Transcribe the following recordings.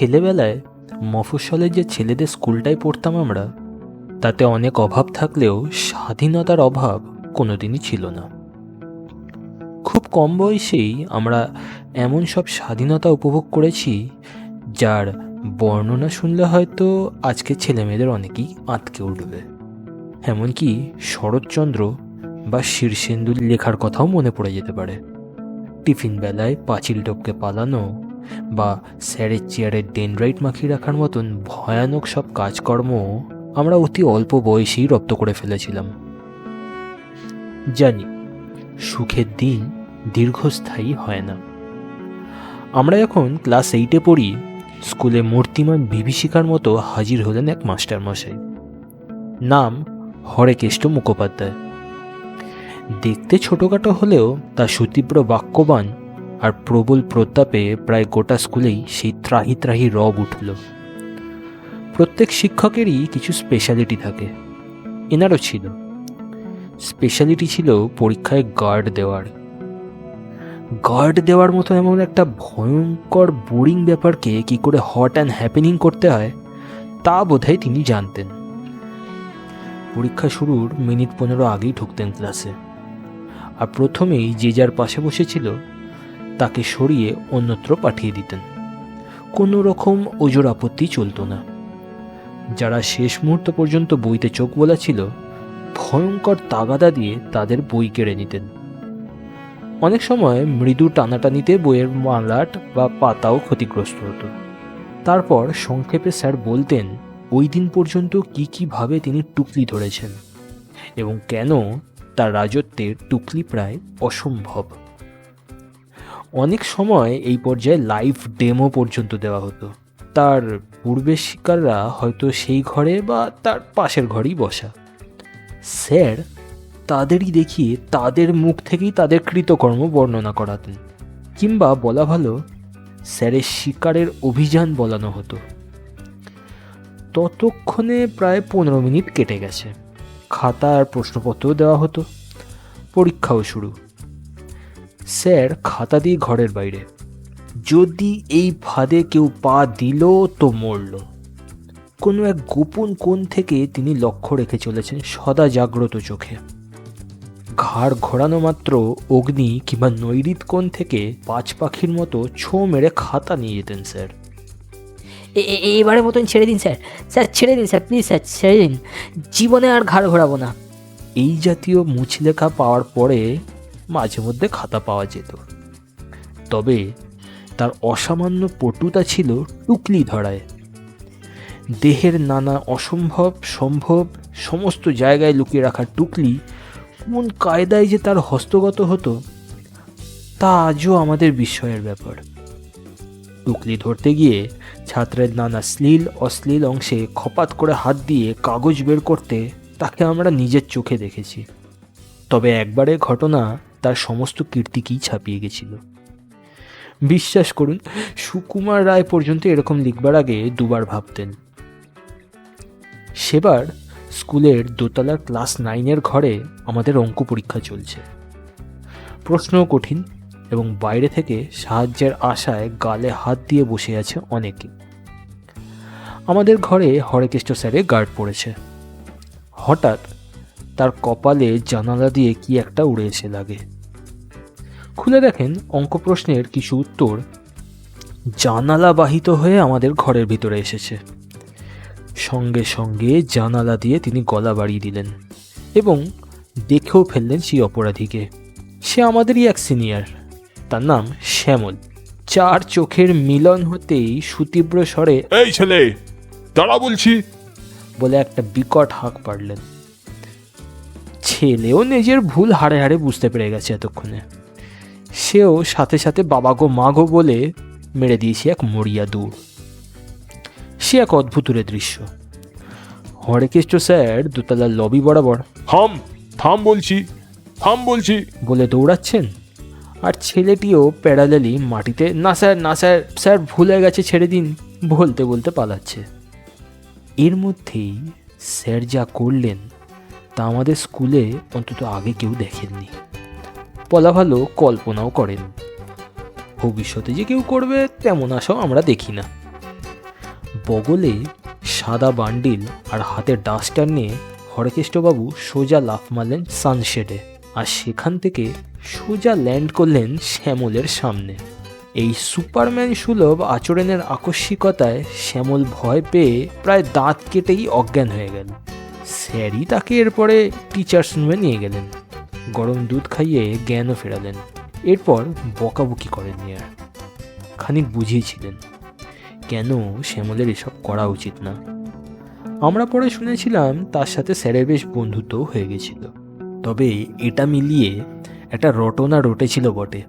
ছেলেবেলায় মফস্বলের যে ছেলেদের স্কুলটায় পড়তাম আমরা, তাতে অনেক অভাব থাকলেও স্বাধীনতার অভাব কোনোদিনই ছিল না। খুব কম বয়সেই আমরা এমন সব স্বাধীনতা উপভোগ করেছি, যার বর্ণনা শুনলে হয়তো আজকে ছেলেমেয়েদের অনেকেই আটকে উঠবে। এমনকি শরৎচন্দ্র বা শীর্ষেন্দুর লেখার কথাও মনে পড়ে যেতে পারে। টিফিন বেলায় পাঁচিল টপকে পালানো বা স্যারের চেয়ারে ডেনড্রাইট মাখিয়ে রাখার মতন ভয়ানক সব কাজকর্ম আমরা অতি অল্প বয়সেই রপ্ত করে ফেলেছিলাম। জানি, সুখের দিন দীর্ঘস্থায়ী হয় না। আমরা এখন ক্লাস এইটে পড়ি, স্কুলে মূর্তিমান বিভীষিকার মতো হাজির হলেন এক মাস্টারমশাই। নাম হরেকেষ্ট মুখোপাধ্যায়। দেখতে ছোটোখাটো হলেও তার সুতীব্র বাক্যবান আর প্রবল প্রতাপে প্রায় গোটা স্কুলেই সেই ত্রাহি ত্রাহি রব উঠল। প্রত্যেক শিক্ষকেরই কিছু স্পেশালিটি থাকে। এনারও ছিল। স্পেশালিটি ছিল পরীক্ষায় গার্ড দেওয়ার। গার্ড দেওয়ার মতো এমন একটা ভয়ঙ্কর বোরিং ব্যাপারকে কি করে হট অ্যান্ড হ্যাপেনিং করতে হয়, তা বোধহয় তিনি জানতেন। পরীক্ষা শুরুর মিনিট পনেরো আগেই ঢুকতেন ক্লাসে আর প্রথমেই যে যার পাশে বসেছিল তাকে সরিয়ে অন্যত্র পাঠিয়ে দিতেন। কোনো রকম ওজোর আপত্তি চলতো না। যারা শেষ মুহূর্ত পর্যন্ত বইতে চোখ বোলা ছিল, ভয়ঙ্কর তাগাদা দিয়ে তাদের বই কেড়ে নিতেন। অনেক সময় মৃদু টানাটানিতে বইয়ের মালাট বা পাতাও ক্ষতিগ্রস্ত হতো। তারপর সংক্ষেপে স্যার বলতেন, ওই দিন পর্যন্ত কি কীভাবে তিনি টুকলি ধরেছেন এবং কেন তার রাজত্বে টুকলি প্রায় অসম্ভব। অনেক সময় এই পর্যায়ে লাইভ ডেমো পর্যন্ত দেওয়া হতো। তার পূর্বের শিকাররা হয়তো সেই ঘরে বা তার পাশের ঘরেই বসা। স্যার, তাদেরই দেখিয়ে তাদের মুখ থেকেই তাদের কৃতকর্ম বর্ণনা করাতেন। কিংবা বলা ভালো, স্যারের শিকারের অভিযান বলানো হতো। ততক্ষণে প্রায় পনেরো মিনিট কেটে গেছে। খাতা আর প্রশ্নপত্রও দেওয়া হতো। পরীক্ষাও শুরু। স্যার খাতা দিয়ে ঘরের বাইরে। যদি এই ফাঁদে কেউ পা দিল তো মরল। কোনো এক গোপন কোণ থেকে তিনি লক্ষ্য রেখে চলেছেন সদা জাগ্রত চোখে। ঘাড় ঘোরানো মাত্র অগ্নি কিংবা নৈরিত কোণ থেকে পাঁচ পাখির মতো ছো মেরে খাতা নিয়ে যেতেন স্যার। এ- এ- এবারের মতন ছেড়ে দিন স্যার। স্যার ছেড়ে দিন স্যার প্লিজ স্যার ছেড়ে দিন। জীবনে আর ঘাড় ঘোরাবো না। এই জাতীয় মুচলেখা পাওয়ার পরে মাঝে মধ্যে খাতা পাওয়া যেত। তবে তার অসামান্য পটুতা ছিল টুকলি ধরায়। দেহের নানা অসম্ভব, সম্ভব, সমস্ত জায়গায় লুকিয়ে রাখা টুকলি কোন কায়দায় যে তার হস্তগত হতো, তা আজও আমাদের বিস্ময়ের ব্যাপার। টুকলি ধরতে গিয়ে ছাত্রের নানা শ্লীল, অশ্লীল অংশে খপাত করে হাত দিয়ে কাগজ বের করতে তাকে আমরা নিজের চোখে দেখেছি। তবে একবারে ঘটনা তার সমস্ত কীর্তিকেই ছাপিয়ে গেছিল। বিশ্বাস করুন, সুকুমার রায় পর্যন্ত এরকম লিখবার আগে দুবার ভাবতেন। সেবার স্কুলের দোতলার ক্লাস নাইনের ঘরে আমাদের অঙ্ক পরীক্ষা চলছে। প্রশ্নও কঠিন এবং বাইরে থেকে সাহায্যের আশায় গালে হাত দিয়ে বসে আছে অনেকে। আমাদের ঘরে হরেকেষ্ট স্যারে গার্ড পড়েছে। হঠাৎ তার কপালে জানালা দিয়ে কি একটা উড়ে এসে লাগে। খুলে দেখেন অঙ্ক প্রশ্নের কিছু উত্তর। জানালা বাহিত হয়ে আমাদের ঘরের ভিতরে এসেছে। সঙ্গে সঙ্গে জানালা দিয়ে তিনি গলা বাড়িয়ে দিলেন এবং দেখেও ফেললেন সেই অপরাধীকে। সে আমাদেরই এক সিনিয়র। তার নাম শ্যামল। চার চোখের মিলন হতেই সুতীব্র স্বরে এই ছেলে দাঁড়া বলছি। বলে একটা বিকট হাঁক পারলেন ছেলেও নিজের ভুল হাড়ে হাড়ে বুঝতে পেরে গেছে এতক্ষণে। সেও সাথে সাথে বাবা গো মা গো বলে মেরে দিয়েছে এক মরিয়া দৌড় সে এক অদ্ভুতুরের দৃশ্য। হরেকেষ্ট স্যার দোতলার লবি বরাবর। থাম থাম বলছি থাম বলছি। বলে দৌড়াচ্ছেন। আর ছেলেটিও প্যারালেলি মাটিতে না স্যার না স্যার স্যার ভুলে গেছে ছেড়ে দিন। বলতে বলতে পালাচ্ছে। এর মধ্যেই স্যার যা করলেন তা আমাদের স্কুলে অন্তত আগে কেউ দেখেননি। বলা ভালো কল্পনাও করেন। ভবিষ্যতে যে কেউ করবে তেমন আশাও আমরা দেখি না। বগলে সাদা বান্ডিল আর হাতে ডাস্টার নিয়ে হরেকৃষ্ণবাবু সোজা লাফ মারলেন সানশেডে আর সেখান থেকে সোজা ল্যান্ড করলেন শ্যামলের সামনে। এই সুপারম্যান সুলভ আচরণের আকস্মিকতায় শ্যামল ভয় পেয়ে প্রায় দাঁত কেটেই অজ্ঞান হয়ে গেল। স্যারই তাকে এরপরে টিচার্স রুমে নিয়ে গেলেন। গরম দুধ খাইয়ে জ্ঞানও ফেরালেন। এরপর বকাবকি করেননি আর খানিক বুঝিয়েছিলেন, কেন শ্যামলের এসব করা উচিত না? আমরা পরে শুনেছিলাম তার সাথে স্যারের বেশ বন্ধুত্বও হয়ে গেছিল। তবে এটা মিলিয়ে একটা রটনা রটেছিল বটে,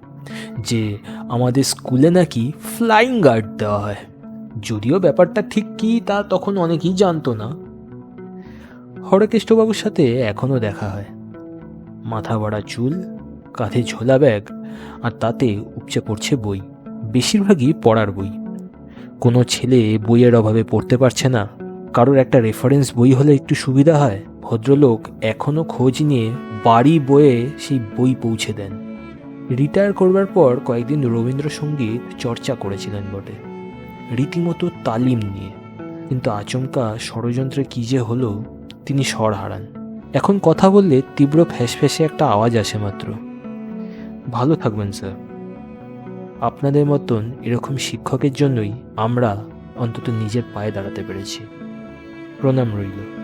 যে আমাদের স্কুলে নাকি ফ্লাইং গার্ড দেওয়া হয়। যদিও ব্যাপারটা ঠিক কী তা তখন অনেকেই জানতো না। হরেকৃষ্ণবাবুর সাথে এখনও দেখা হয়। মাথা বাড়া চুল, কাঁধে ঝোলা ব্যাগ, আর তাতে উপচে পড়ছে বই। বেশিরভাগই পড়ার বই। কোনো ছেলে বইয়ের অভাবে পড়তে পারছে না। কারোর একটা রেফারেন্স বই হলে একটু সুবিধা হয়। ভদ্রলোক এখনও খোঁজ নিয়ে বাড়ি বয়ে সেই বই পৌঁছে দেন। রিটায়ার করবার পর কয়েকদিন রবীন্দ্রসঙ্গীত চর্চা করেছিলেন বটে। রীতিমতো তালিম নিয়ে। কিন্তু আচমকা ষড়যন্ত্রে কী যে হলো তিনি স্বর হারান। এখন কথা বললে তীব্র ফ্যাঁসফ্যাঁসে একটা আওয়াজ আসে মাত্র। ভালো থাকবেন, স্যার। আপনাদের মতন এরকম শিক্ষকের জন্যই আমরা অন্তত নিজের পায়ে দাঁড়াতে পেরেছি। প্রণাম রইল।